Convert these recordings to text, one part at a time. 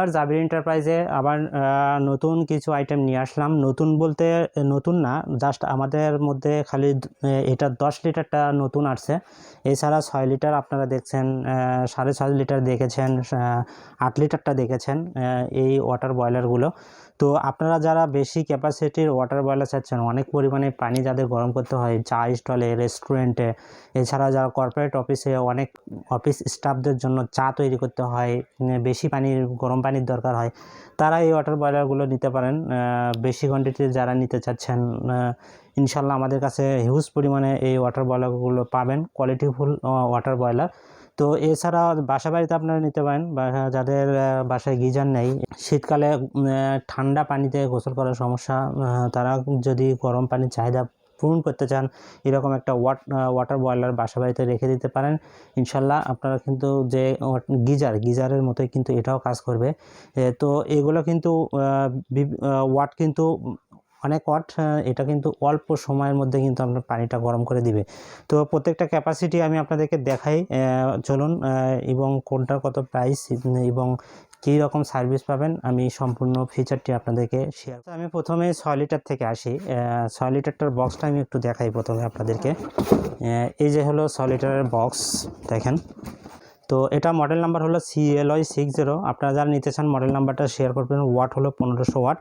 Viewer জাবির এন্টারপ্রাইজে আবার নতুন কিছু আইটেম নিয়ে আসলাম। নতুন বলতে নতুন না জাস্ট আমাদের মধ্যে খালি এটা দশ লিটারটা নতুন আসছে। এছাড়া ছয় লিটার আপনারা দেখছেন সাড়ে ছয় লিটার দেখেছেন আট লিটারটা দেখেছেন এই ওয়াটার বয়লারগুলো তো আপনারা যারা বেশি ক্যাপাসিটির ওয়াটার বয়লার চাচ্ছেন, অনেক পরিমাণে পানি যাদের গরম করতে হয়, চা স্টলে রেস্টুরেন্টে এছাড়া যারা কর্পোরেট অফিসে অনেক অফিস স্টাফদের জন্য চা তৈরি করতে হয় বেশি পানির গরম পানির দরকার হয়। তারা এই ওয়াটার বয়লারগুলো নিতে পারেন। বেশি কোয়ান্টিটির যারা নিতে চাচ্ছেন ইনশাল্লাহ আমাদের কাছে হিউজ পরিমাণে এই ওয়াটার বয়লারগুলো পাবেন। কোয়ালিটিফুল ওয়াটার বয়লার তো এছাড়া বাসা বাড়িতে আপনারা নিতে পারেন যাদের বাসায় গিজার নেই, শীতকালে ঠান্ডা পানিতে গোসল করার সমস্যা তারা যদি গরম পানির চাহিদা পূরণ করতে চান, এরকম একটা ওয়াট ওয়াটার বয়লার বাসা বাড়িতে রেখে দিতে পারেন। ইনশাল্লাহ আপনারা কিন্তু যে গিজার, গিজারের মতোই কিন্তু এটাও কাজ করবে। তো এগুলো কিন্তু ওয়াট কিন্তু অনেক ওয়াট এটা কিন্তু অল্প সময়ের মধ্যে কিন্তু আপনার পানিটা গরম করে দিবে। তো প্রত্যেকটা ক্যাপাসিটি আমি আপনাদেরকে দেখাই চলুন এবং কোনটার কত প্রাইস এবং কী রকম সার্ভিস পাবেন, আমি সম্পূর্ণ ফিচারটি আপনাদেরকে শেয়ার আমি প্রথমে ছয় লিটার থেকে আসি। ছয় লিটারটার বক্সটা আমি একটু দেখাই প্রথমে আপনাদেরকে। এই যে হলো ছয় লিটারের বক্স দেখেন। তো এটা মডেল নাম্বার হলো সিএলওয়াই সিক্স জিরো আপনারা যারা নিতে চান মডেল নাম্বারটা শেয়ার করবেন। ওয়াট হলো পনেরোশো ওয়াট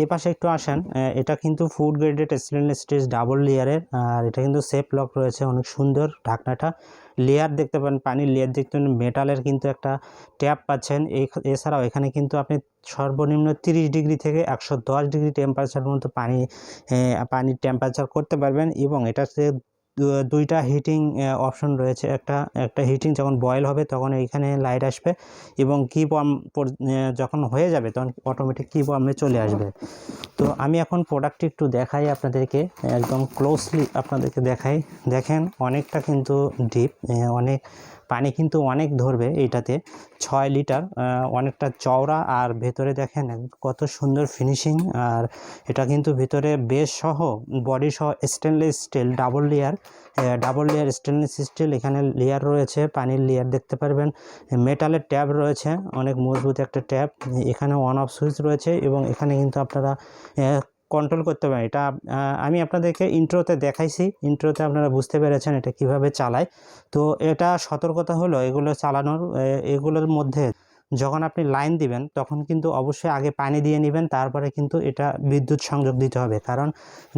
এই পাশে একটু আসেন। এটা কিন্তু food graded stainless steel double লেয়ারের আর এটা কিন্তু সেফ লক রয়েছে, অনেক সুন্দর ঢাকনাটা। লেয়ার দেখতে পান, পানির লেয়ার দেখতে পান। মেটালের কিন্তু একটা ট্যাপ পাচ্ছেন। এছাড়াও এখানে কিন্তু আপনি সর্বনিম্ন তিরিশ ডিগ্রি থেকে একশো দশ ডিগ্রি টেম্পারেচার পর্যন্ত পানি পানির টেম্পারেচার করতে পারবেন। এবং এটাতে দুইটা হিটিং অপশন রয়েছে। একটা একটা হিটিং যখন বয়েল হবে তখন এইখানে লাইট আসবে এবং কি বম যখন হয়ে যাবে তখন অটোমেটিক কি বমে চলে আসবে। তো আমি এখন প্রোডাক্টটি একটু দেখাই আপনাদেরকে, একদম ক্লোজলি আপনাদেরকে দেখাই। দেখেন, অনেকটা কিন্তু ডিপ অনেক পানি কিন্তু অনেক ধরবে এইটাতে। ছয় লিটার অনেকটা চওড়া আর ভেতরে দেখেন কত সুন্দর ফিনিশিং আর এটা কিন্তু ভেতরে বেশ সহ বডি সহ stainless steel double layer double layer stainless steel এখানে লেয়ার রয়েছে, পানির লেয়ার দেখতে পারবেন। মেটালের ট্যাব রয়েছে, অনেক মজবুত একটা ট্যাব এখানে অন অফ সুইচ রয়েছে এবং এখানে কিন্তু আপনারা কন্ট্রোল করতে পারেন। এটা আমি আপনাদেরকে ইন্ট্রোতে দেখাইছি। ইন্ট্রোতে আপনারা বুঝতে পেরেছেন এটা কীভাবে চালায়। তো এটা সতর্কতা হলো এগুলো চালানোর এগুলোর মধ্যে যখন আপনি লাইন দিবেন, তখন কিন্তু অবশ্যই আগে পানি দিয়ে নেবেন, তারপরে কিন্তু এটা বিদ্যুৎ সংযোগ দিতে হবে। কারণ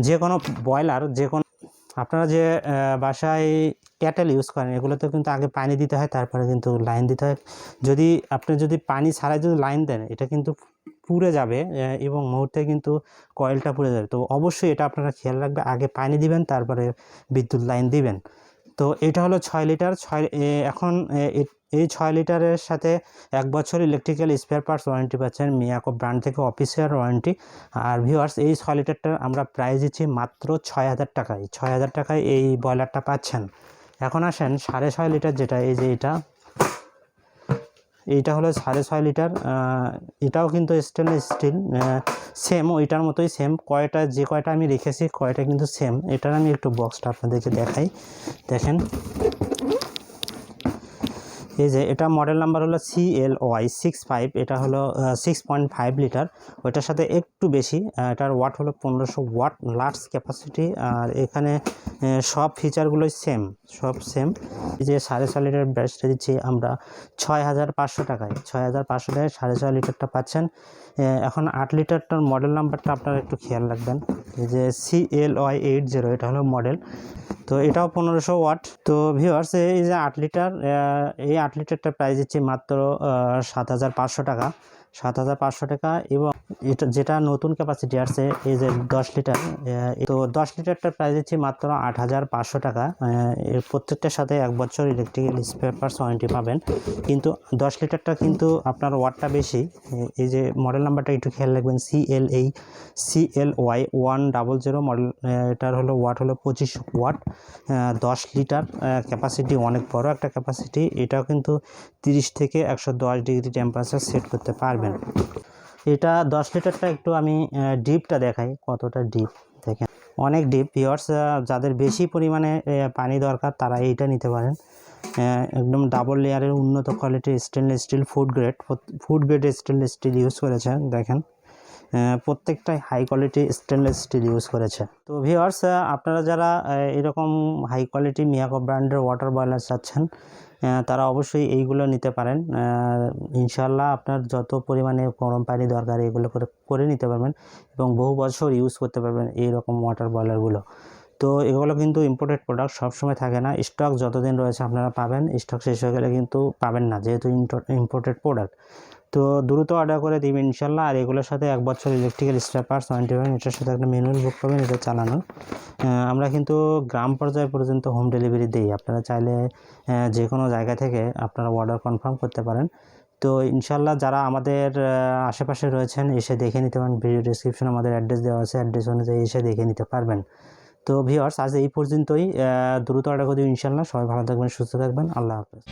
যে কোনো বয়লার যে কোনো আপনারা যে বাসায় ক্যাটেল ইউজ করেন, এগুলোতে কিন্তু আগে পানি দিতে হয়, তারপরে কিন্তু লাইন দিতে হয়। যদি আপনি যদি পানি ছাড়াই যদি লাইন দেন, এটা কিন্তু পুড়ে যাবে এবং মুহূর্তে কিন্তু কয়েলটা পুড়ে যাবে। তো অবশ্যই এটা আপনারা খেয়াল রাখবে, আগে পানি দিবেন, তারপরে বিদ্যুৎ লাইন দিবেন। তো এটা হলো ছয় লিটার, ছয় এখন এই ছয় লিটারের সাথে এক বছর ইলেকট্রিক্যাল স্পেয়ার পার্টস ওয়ারেন্টি পাচ্ছেন মিয়াকো ব্র্যান্ড থেকে অফিসিয়াল ওয়ারেন্টি আর ভিউয়ার্স এই ছয় লিটারটা আমরা প্রাইস দিচ্ছি মাত্র ছয় হাজার টাকায়, ছয় হাজার টাকায় এই ব্রয়লারটা পাচ্ছেন। এখন আসেন সাড়ে ছয় লিটার যেটা, এই যে এটা। এইটা হলো সাড়ে ছয় লিটার এটাও কিন্তু স্টেনলেস স্টিল সেম ওইটার মতোই সেম কয়টা, যে কয়টা আমি রেখেছি, কয়টা কিন্তু সেম এটার আমি একটু বক্সটা আপনাদেরকে দেখাই। দেখেন। এই যে এটা মডেল নাম্বার হলো C L Y six five এটা হলো সিক্স পয়েন্ট ফাইভ লিটার ওইটার সাথে একটু বেশি এটার ওয়াট হলো পনেরোশো ওয়াট লার্জ ক্যাপাসিটি আর এখানে সব ফিচারগুলোই সেম সব সেম এই যে সাড়ে ছয় লিটার ব্যাসটা দিচ্ছি আমরা, ছয় হাজার পাঁচশো টাকায়, ছয় হাজার পাঁচশো টাকায় সাড়ে ছয় লিটারটা পাচ্ছেন। এখন আট লিটারটার মডেল নাম্বারটা আপনারা একটু খেয়াল রাখবেন। যে C L Y eight zero এটা হলো মডেল তো এটাও পনেরোশো ওয়াট। তো ভিওয়ার্স এই যে আট লিটার এই আট লিটারটার প্রাইস দিচ্ছি মাত্র সাত হাজার পাঁচশো টাকা। সাত হাজার পাঁচশো টাকা এবং এটা যেটা নতুন ক্যাপাসিটি আসছে, এই যে দশ লিটার তো দশ লিটারটার প্রাইস দিচ্ছি মাত্র আট হাজার পাঁচশো টাকা। এর প্রত্যেকটার সাথে এক বছর ইলেকট্রিক্যাল স্পেয়ার পার্টস ওয়ারেন্টি পাবেন। কিন্তু দশ লিটারটা কিন্তু আপনার ওয়াটটা বেশি। এই যে মডেল নাম্বারটা একটু খেয়াল রাখবেন সি এল এই C L Y one double zero model এটার হলো ওয়াট হলো পঁচিশ ওয়াট দশ লিটার ক্যাপাসিটি অনেক বড় একটা ক্যাপাসিটি এটাও কিন্তু তিরিশ থেকে একশো দশ ডিগ্রি টেম্পারেচার সেট করতে পারবেন। এটা দশ লিটারটা একটু আমি ডিপটা দেখাই কতটা ডিপ। দেখেন, অনেক ডিপ। পিওর্স যাদের বেশি পরিমাণে পানি দরকার, তারা এইটা নিতে পারেন। একদম ডাবল লেয়ারের উন্নত কোয়ালিটির stainless steel food grade food grade stainless steel use করেছে দেখেন প্রত্যেকটাই high quality stainless steel use করেছে। তো ভিওয়ার্স আপনারা যারা এরকম হাই কোয়ালিটি মিয়াকো ব্র্যান্ডের ওয়াটার বয়লার চাচ্ছেন তারা অবশ্যই এইগুলো নিতে পারেন। ইনশাল্লাহ আপনার যত পরিমাণে গরম পানি দরকার, এগুলো করে করে নিতে পারবেন এবং বহু বছর ইউজ করতে পারবেন এই রকম ওয়াটার বয়লারগুলো তো এগুলো কিন্তু ইম্পোর্টেড প্রোডাক্ট সবসময় থাকে না। স্টক যতদিন রয়েছে আপনারা পাবেন স্টক শেষ হয়ে গেলে কিন্তু পাবেন না, যেহেতু ইম্পোর্টেড প্রোডাক্ট তো দ্রুত অর্ডার করে দিবেন ইনশাল্লাহ। আর এগুলোর সাথে এক বছর ইলেকট্রিক্যাল ওয়ারেন্টি পাবেন এটার সাথে একটা ম্যানুয়াল বুক পাবেন এটা চালানোর আমরা কিন্তু গ্রাম পর্যায়ে পর্যন্ত হোম ডেলিভারি দিই। আপনারা চাইলে যে কোনো জায়গা থেকে আপনারা অর্ডার কনফার্ম করতে পারেন। তো ইনশাল্লাহ যারা আমাদের আশেপাশে রয়েছেন, এসে দেখে নিতে পারেন। ভিডিও ডিসক্রিপশনে আমাদের অ্যাড্রেস দেওয়া আছে। অ্যাড্রেস অনুযায়ী এসে দেখে নিতে পারবেন। তো ভিওয়ার্স আজ এই পর্যন্তই। দ্রুত অর্ডার করে দিন ইনশাল্লাহ। সবাই ভালো থাকবেন, সুস্থ থাকবেন। আল্লাহ হাফেজ।